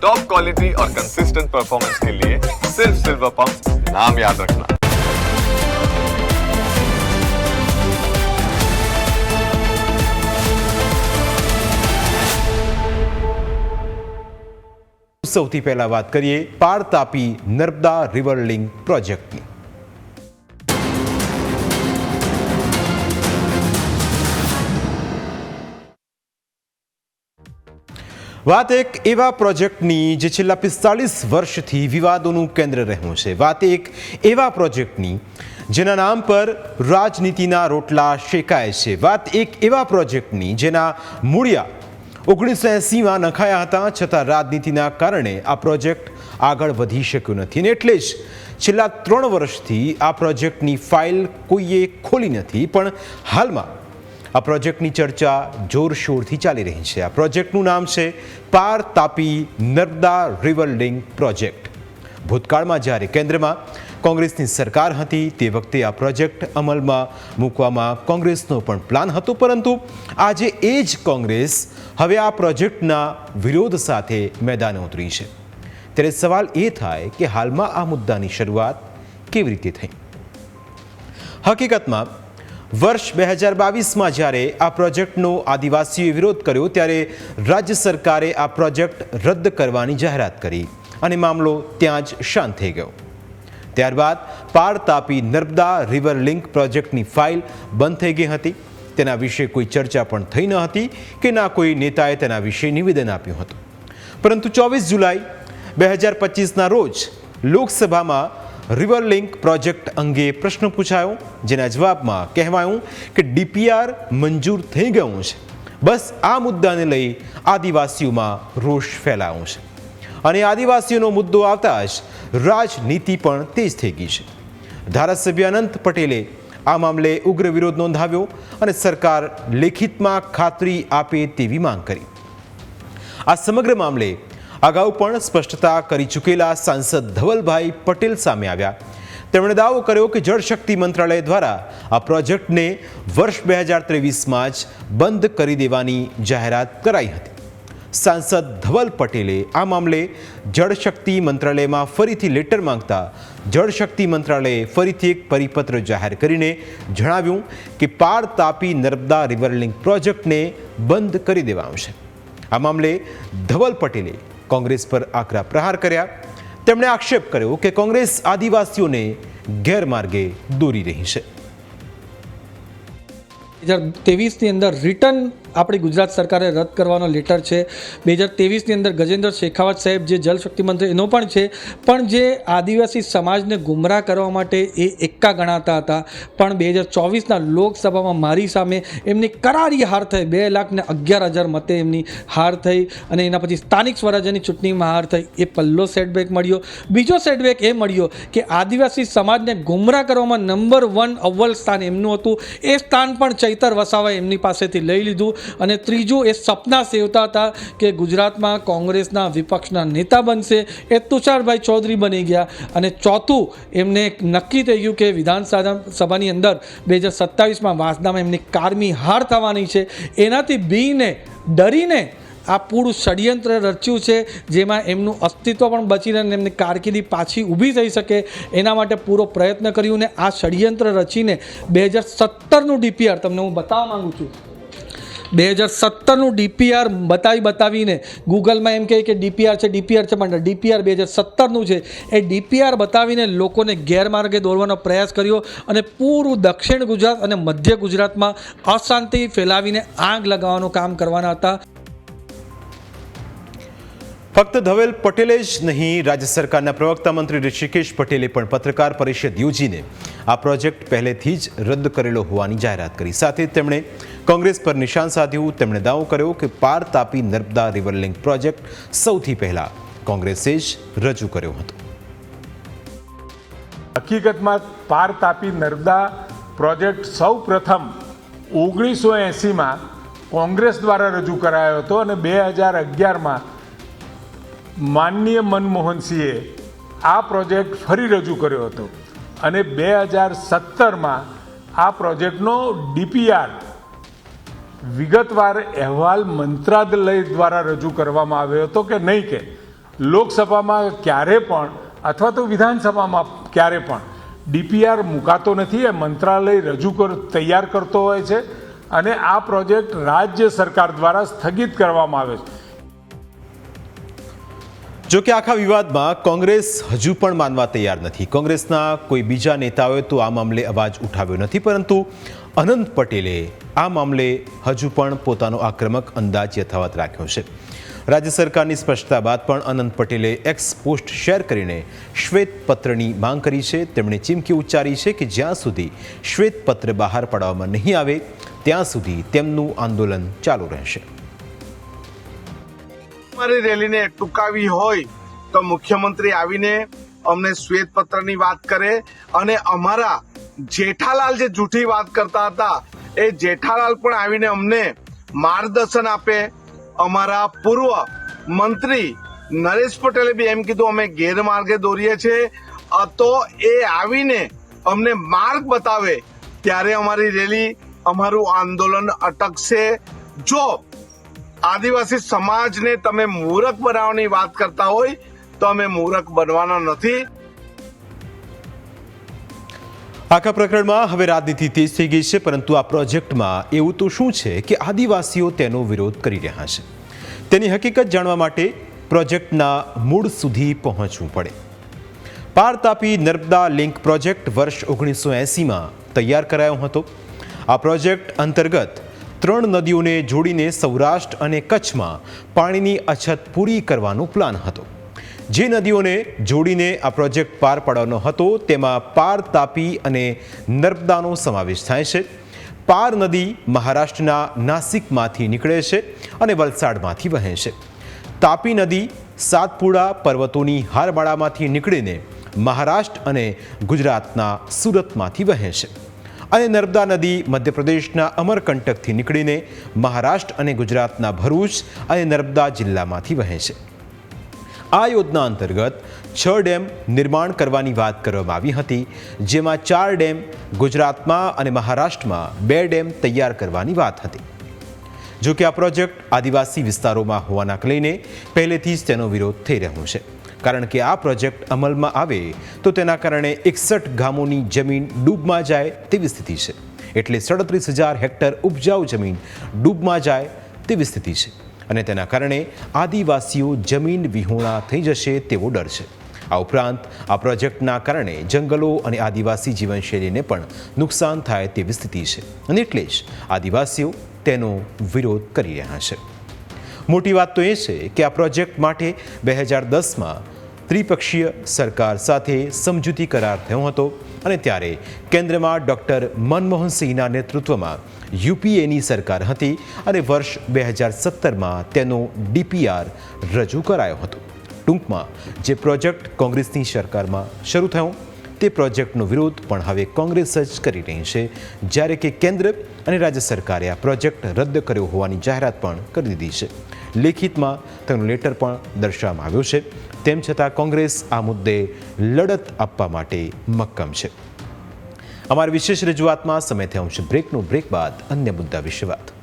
Top quality और consistent performance के लिए सिर्फ सिल्वर पंप नाम याद रखना સૌથી પહેલા વાત કરીએ પાર તાપી નર્મદા રિવર લિંક પ્રોજેક્ટની વાત એક એવા પ્રોજેક્ટની જે છેલ્લા પિસ્તાળીસ વર્ષથી વિવાદોનું કેન્દ્ર રહ્યું છે. વાત એક એવા પ્રોજેક્ટની જેના નામ પર રાજનીતિના રોટલા શેકાય છે. વાત એક એવા પ્રોજેક્ટની જેના મૂળિયા ઓગણીસો એંસીમાં નખાયા હતા, છતાં રાજનીતિના કારણે આ પ્રોજેક્ટ આગળ વધી શક્યો નથી. અને એટલે જ છેલ્લા ત્રણ વર્ષથી આ પ્રોજેક્ટની ફાઇલ કોઈએ ખોલી નથી, પણ હાલમાં આ પ્રોજેક્ટની ચર્ચા જોરશોરથી ચાલી રહી છે. આ પ્રોજેક્ટનું નામ છે Par Tapi Narmada river link project. ભૂતકાળમાં જ્યારે કેન્દ્રમાં કોંગ્રેસની સરકાર હતી, તે વખતે આ પ્રોજેક્ટ અમલમાં મૂકવામાં કોંગ્રેસનો પણ પ્લાન હતો, પરંતુ આજે એ જ કોંગ્રેસ હવે આ પ્રોજેક્ટના વિરોધ સાથે મેદાને ઉતરી છે. ત્યારે સવાલ એ થાય કે હાલમાં આ મુદ્દાની શરૂઆત કેવી રીતે થઈ? હકીકતમાં વર્ષ બે હજાર બાવીસમાં જ્યારે આ પ્રોજેક્ટનો આદિવાસીઓએ વિરોધ કર્યો, ત્યારે રાજ્ય સરકારે આ પ્રોજેક્ટ રદ કરવાની જાહેરાત કરી અને મામલો ત્યાં જ શાંત થઈ ગયો. ત્યારબાદ પાર તાપી નર્મદા રિવર લિંક પ્રોજેક્ટની ફાઇલ બંધ થઈ ગઈ હતી. તેના વિશે કોઈ ચર્ચા પણ થઈ ન હતી કે ના કોઈ નેતાએ તેના વિશે નિવેદન આપ્યું હતું. પરંતુ ચોવીસ જુલાઈ બે હજાર પચીસના રોજ લોકસભામાં રિવર લિંક પ્રોજેક્ટ અંગે પ્રશ્ન પૂછાયો, જેના જવાબમાં કહેવાયું કે ડીપીઆર મંજૂર થઈ ગયું છે. બસ આ મુદ્દાને લઈ આદિવાસીઓમાં રોષ ફેલાયો છે. અને આદિવાસીઓનો મુદ્દો આવતા જ રાજનીતિ પણ તેજ થઈ ગઈ છે. ધારાસભ્ય અનંત પટેલે આ મામલે ઉગ્ર વિરોધ નોંધાવ્યો અને સરકાર લેખિતમાં ખાતરી આપે તેવી માંગ કરી. આ સમગ્ર મામલે અગાઉ પણ સ્પષ્ટતા કરી ચૂકેલા સાંસદ ધવલભાઈ પટેલ સામે આવ્યા. તેમણે દાવો કર્યો કે જળશક્તિ મંત્રાલય દ્વારા આ પ્રોજેક્ટને વર્ષ બે હજાર ત્રેવીસમાં જ બંધ કરી દેવાની જાહેરાત કરાઈ હતી. સાંસદ ધવલ પટેલે આ મામલે જળશક્તિ મંત્રાલયમાં ફરીથી લેટર માંગતા જળશક્તિ મંત્રાલયે ફરીથી એક પરિપત્ર જાહેર કરીને જણાવ્યું કે પાર તાપી નર્મદા રિવર લિંક પ્રોજેક્ટને બંધ કરી દેવાનું છે આ મામલે ધવલ પટેલે કોંગ્રેસ પર આકરા પ્રહાર કર્યા. તેમણે આક્ષેપ કર્યો કે કોંગ્રેસ આદિવાસીઓને ગેરમાર્ગે દોરી રહી છે. બે હજાર તેવીસની અંદર રિટર્ન આપણી ગુજરાત સરકારે રદ કરવાનો લેટર છે. બે હજાર તેવીસની અંદર ગજેન્દ્ર શેખાવત સાહેબ જે જલશક્તિ મંત્રી એનો પણ છે, પણ જે આદિવાસી સમાજને ગુમરાહ કરવા માટે એ એક્કા ગણાતા હતા. પણ બે હજાર ચોવીસના લોકસભામાં મારી સામે એમની કરારી હાર થઈ. બે લાખ ને અગિયાર હજાર મતે એમની હાર થઈ અને એના પછી સ્થાનિક સ્વરાજ્યની ચૂંટણીમાં હાર થઈ. એ પહેલો સેટબેક મળ્યો. બીજો સેટબેક એ મળ્યો કે આદિવાસી સમાજને ગુમરાહ કરવામાં નંબર વન અવ્વલ સ્થાન એમનું હતું. એ સ્થાન પણ ચૈતર વસાવાએ એમની પાસેથી લઈ લીધું. અને ત્રીજું, એ સપના સેવતા હતા કે ગુજરાતમાં કોંગ્રેસના વિપક્ષના નેતા બનશે. એ તુષારભાઈ ચૌધરી બની ગયા અને ચોથું, એમને નક્કી થઈ ગયું કે વિધાનસભા સભાની અંદર બે હજાર સત્તાવીસમાં વાસદામાં એમની કારમી હાર થવાની છે. એનાથી બીને ડરીને આ પૂરું ષડયંત્ર રચ્યું છે, જેમાં એમનું અસ્તિત્વ પણ બચીને એમની કારકિર્દી પાછી ઊભી થઈ શકે, એના માટે પૂરો પ્રયત્ન કર્યું ને આ ષડયંત્ર રચીને બે હજાર સત્તરનું ડીપીઆર તમને હું બતાવવા માગું છું. બે હજાર સત્તરનું ડીપીઆર બતાવી બતાવીને ગૂગલમાં એમ કહે કે ડીપીઆર છે ડીપીઆર છે, પણ ડીપીઆર બે હજાર સત્તરનું છે. એ ડીપીઆર બતાવીને લોકોને ગેરમાર્ગે દોરવાનો પ્રયાસ કર્યો અને પૂરું દક્ષિણ ગુજરાત અને મધ્ય ગુજરાતમાં અશાંતિ ફેલાવીને આગ લગાવવાનું કામ કરવાના હતા. ફક્ત ધવેલ પટેલે જ નહીં, રાજ્ય સરકારના પ્રવક્તા મંત્રી ઋષિકેશ પટેલે પણ પત્રકાર પરિષદ યોજીને આ પ્રોજેક્ટ પહેલેથી જ રદ કરેલો હોવાની જાહેરાત કરી. સાથે તેમણે કોંગ્રેસ પર નિશાન સાધ્યું. તેમણે દાવો કર્યો કે Par Tapi Narmada river link project સૌથી પહેલા કોંગ્રેસે જ રજૂ કર્યો હતો. હકીકતમાં પાર તાપી નર્મદા પ્રોજેક્ટ સૌ પ્રથમ ઓગણીસો એંસીમાં કોંગ્રેસ દ્વારા રજૂ કરાયો હતો અને બે હજાર અગિયારમાં માનનીય મનમોહનસિંહે આ પ્રોજેક્ટ ફરી રજૂ કર્યો હતો. અને બે હજાર સત્તરમાં આ પ્રોજેક્ટનો ડીપીઆર વિગતવાર અહેવાલ મંત્રાલય દ્વારા રજૂ કરવામાં આવ્યો હતો કે નહીં કે? લોકસભામાં ક્યારે પણ અથવા તો વિધાનસભામાં ક્યારે પણ ડીપીઆર મુકાતો નથી, એ મંત્રાલય રજૂ કર, તૈયાર કરતો હોય છે અને આ પ્રોજેક્ટ રાજ્ય સરકાર દ્વારા સ્થગિત કરવામાં આવે છે. જો કે આખા વિવાદમાં કોંગ્રેસ હજુ પણ માનવા તૈયાર નથી. કોંગ્રેસના કોઈ બીજા નેતાઓએ તો આ મામલે અવાજ ઉઠાવ્યો નથી, પરંતુ અનંત પટેલે આ મામલે હજુ પણ પોતાનો આક્રમક અંદાજ યથાવત રાખ્યો છે. રાજ્ય સરકારની સ્પષ્ટતા બાદ પણ અનંત પટેલે એક્સ પોસ્ટ શેર કરીને શ્વેતપત્રની માંગ કરી છે. તેમણે ચીમકી ઉચ્ચારી છે કે જ્યાં સુધી શ્વેતપત્ર બહાર પાડવામાં નહીં આવે, ત્યાં સુધી તેમનું આંદોલન ચાલુ રહેશે. મારી રેલીને ટૂંકાવી હોય તો મુખ્યમંત્રી આવીને અમને શ્વેતપત્રની વાત કરે અને અમારા જેઠાલાલ જે જૂઠી વાત કરતા હતા, એ જેઠાલાલ પણ આવીને અમને માર્ગદર્શન આપે. અમારા પૂર્વ મંત્રી નરેશ પટેલે બી એમ કીધું, અમે ગેરમાર્ગે દોરીએ છીએ. તો એ આવીને અમને માર્ગ બતાવે, ત્યારે અમારી રેલી, અમારું આંદોલન અટકશે. જો આદિવાસી સમાજને તમે મૂરખ બનાવવાની વાત કરતા હોય તો અમે મૂરખ બનવાના નથી. આખા પ્રકરણમાં હવે રાજનીતિ તેજ થઈ ગઈ છે, પરંતુ આ પ્રોજેક્ટમાં એવું તો શું છે કે આદિવાસીઓ તેનો વિરોધ કરી રહ્યા છે. તેની હકીકત જાણવા માટે પ્રોજેક્ટના મૂળ સુધી પહોંચવું પડે. પાર તાપી નર્મદા લિંક પ્રોજેક્ટ વર્ષ ઓગણીસો એંસીમાં તૈયાર કરાયો હતો. આ પ્રોજેક્ટ અંતર્ગત ત્રણ નદીઓને જોડીને સૌરાષ્ટ્ર અને કચ્છમાં પાણીની અછત પૂરી કરવાનો પ્લાન હતો. જે નદીઓને જોડીને આ પ્રોજેક્ટ પાર પાડવાનો હતો, તેમાં પાર તાપી અને નર્મદાનો સમાવેશ થાય છે. પાર નદી મહારાષ્ટ્રના નાસિકમાંથી નીકળે છે અને વલસાડમાંથી વહે છે. તાપી નદી સાતપુડા પર્વતોની હારમાળામાંથી નીકળીને મહારાષ્ટ્ર અને ગુજરાતના સુરતમાંથી વહે છે. અને નર્મદા નદી મધ્યપ્રદેશના અમરકંટકથી નીકળીને મહારાષ્ટ્ર અને ગુજરાતના ભરૂચ અને નર્મદા જિલ્લામાંથી વહે છે. આ યોજના અંતર્ગત છ ડેમ નિર્માણ કરવાની વાત કરવામાં આવી હતી, જેમાં ચાર ડેમ ગુજરાતમાં અને મહારાષ્ટ્રમાં બે ડેમ તૈયાર કરવાની વાત હતી. જો કે આ પ્રોજેક્ટ આદિવાસી વિસ્તારોમાં હોવાના લઈને પહેલેથી જ તેનો વિરોધ થઈ રહ્યો છે. કારણ કે આ પ્રોજેક્ટ અમલમાં આવે તો તેના કારણે એકસઠ ગામોની જમીન ડૂબમાં જાય તેવી સ્થિતિ છે. એટલે સડત્રીસ હજાર હેક્ટર ઉપજાઉ જમીન ડૂબમાં જાય તેવી સ્થિતિ છે. અને તેના કારણે આદિવાસીઓ જમીન વિહોણા થઈ જશે તેવો ડર છે. આ ઉપરાંત આ પ્રોજેક્ટના કારણે જંગલો અને આદિવાસી જીવનશૈલીને પણ નુકસાન થાય તેવી સ્થિતિ છે અને એટલે જ આદિવાસીઓ તેનો વિરોધ કરી રહ્યા છે. મોટી વાત તો એ છે કે આ પ્રોજેક્ટ માટે બે હજાર દસમાં ત્રિપક્ષીય સરકાર સાથે સમજૂતી કરાર થયો હતો અને ત્યારે કેન્દ્રમાં ડૉક્ટર મનમોહનસિંહના નેતૃત્વમાં યુપીએની સરકાર હતી અને વર્ષ બે હજાર સત્તરમાં તેનો ડીપીઆર રજૂ કરાયો હતો. ટૂંકમાં જે પ્રોજેક્ટ કોંગ્રેસની સરકારમાં શરૂ થયો, તે પ્રોજેક્ટનો વિરોધ પણ હવે કોંગ્રેસ જ કરી રહી છે. જ્યારે કે કેન્દ્ર અને રાજ્ય સરકારે આ પ્રોજેક્ટ રદ કર્યો હોવાની જાહેરાત પણ કરી દીધી છે. લેખિતમાં તેનું લેટર પણ દર્શાવવામાં આવ્યું છે. તેમ છતાં કોંગ્રેસ આ મુદ્દે લડત આપવા માટે મક્કમ છે. અમારી વિશેષ રજૂઆતમાં સમય થયો છે બ્રેકનો બ્રેક બાદ અન્ય મુદ્દા વિશે વાત.